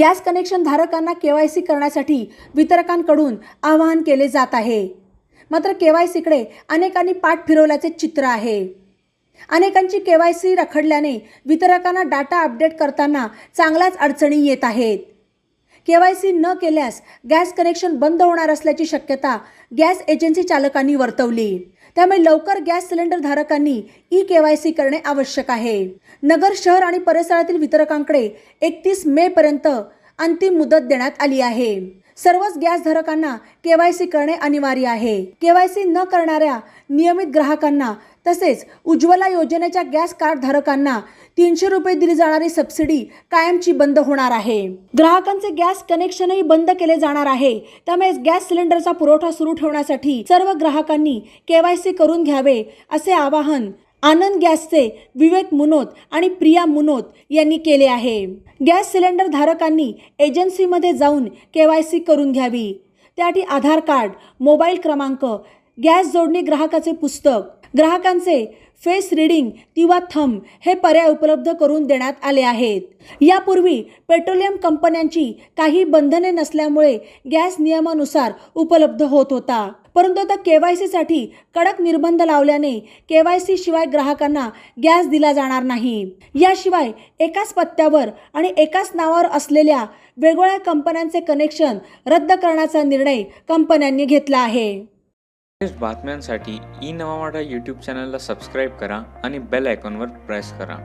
Gas connection धारकांना KYC करण्यासाठी वितरकांकडून आवाहन केले जात आहे. मात्र केवायसीकडे अनेकांनी पाठ फिरवल्याचे चित्र आहे. अनेकांची केवायसी रखडल्याने वितरकांना डाटा अपडेट करताना चांगल्याच अडचणी येत आहेत. केवायसी न केल्यास गॅस कनेक्शन बंद होणार असल्याची शक्यता गॅस एजन्सी चालकांनी वर्तवली. त्यामुळे लवकर गॅस सिलेंडर धारकांनी ई केवायसी करणे आवश्यक आहे. नगर शहर आणि परिसरातील वितरकांकडे एकतीस मे पर्यंत अंतिम मुदत देण्यात आली आहे. सर्वच गॅस धारकांना केवायसी करणे अनिवार्य आहे. केवायसी न करणाऱ्या नियमित ग्राहकांना तसेच उज्ज्वला योजनेच्या गॅस कार्ड धारकांना तीनशे रुपये दिली जाणारी सबसिडी कायमची बंद होणार आहे. ग्राहकांचे गॅस कनेक्शनही बंद केले जाणार आहे. त्यामुळे गॅस सिलेंडरचा पुरवठा सुरू ठेवण्यासाठी सर्व ग्राहकांनी केवायसी करून घ्यावे असे आवाहन आनंद गॅसचे विवेक मुनोत आणि प्रिया मुनोत यांनी केले आहे. गॅस सिलेंडर धारकांनी एजन्सीमध्ये जाऊन के वाय सी करून घ्यावी. त्यासाठी आधार कार्ड मोबाईल क्रमांक गॅस जोडणी ग्राहकाचे पुस्तक ग्राहकांचे फेस रिडिंग किंवा थंब हे पर्याय उपलब्ध करून देण्यात आले आहेत. यापूर्वी पेट्रोलियम कंपन्यांची काही बंधने नसल्यामुळे गॅस नियमानुसार उपलब्ध होत होता. परंतु आता सीसाठी कडक निर्बंध लावल्याने के वाय शिवाय ग्राहकांना गॅस दिला जाणार नाही. याशिवाय एकाच पत्त्यावर आणि एकाच नावावर असलेल्या वेगवेगळ्या कंपन्यांचे कनेक्शन रद्द करण्याचा निर्णय कंपन्यांनी घेतला आहे. बातम्यांसाठी ई नवा मराठा यूट्यूब चॅनलला सबस्क्राईब करा आणि बेल आयकॉनवर प्रेस करा.